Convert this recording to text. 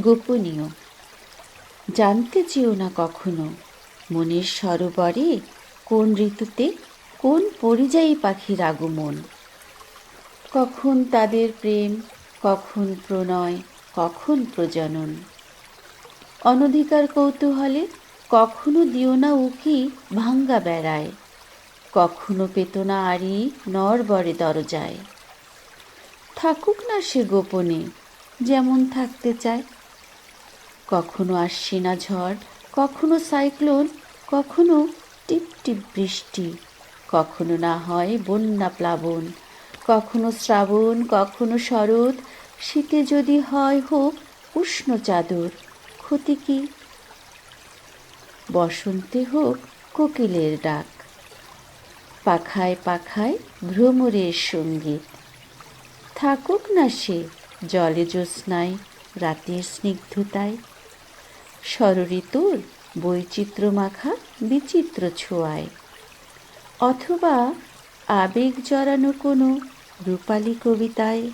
গোপনীয়। জানতে চেও না কখনো মনের সরোবরে কোন ঋতুতে কোন পরিযায়ী পাখির আগমন। কখন তাদের প্রেম, কখন প্রণয়, কখন প্রজনন। অনধিকার কৌতূহলে কখনো দিও না উকি ভাঙ্গা বেড়ায়, কখনো পেত না আড়ি নরবরে দরজায়। থাকুক না সে গোপনে, যেমন থাকতে চায় কখনো আসছে না ঝড়, কখনো সাইক্লোন, কখনো টিপ টিপ বৃষ্টি, কখনো না হয় বন্যা প্লাবন, কখনো শ্রাবণ, কখনো শরৎ, শীতে যদি হয় হোক উষ্ণ চাদর, ক্ষতি কি? বসন্তে হোক কোকিলের ডাক, পাখায় পাখায় ভ্রমরের সংগীত, থাকুক না সে জলে জ্যোৎস্নায় রাতের স্নিগ্ধতায়। ষড়ঋতুর বৈচিত্র্য মাখা বিচিত্র ছোঁয়ায় অথবা আবেগ জড়ানো কোনো রূপালী কবিতায়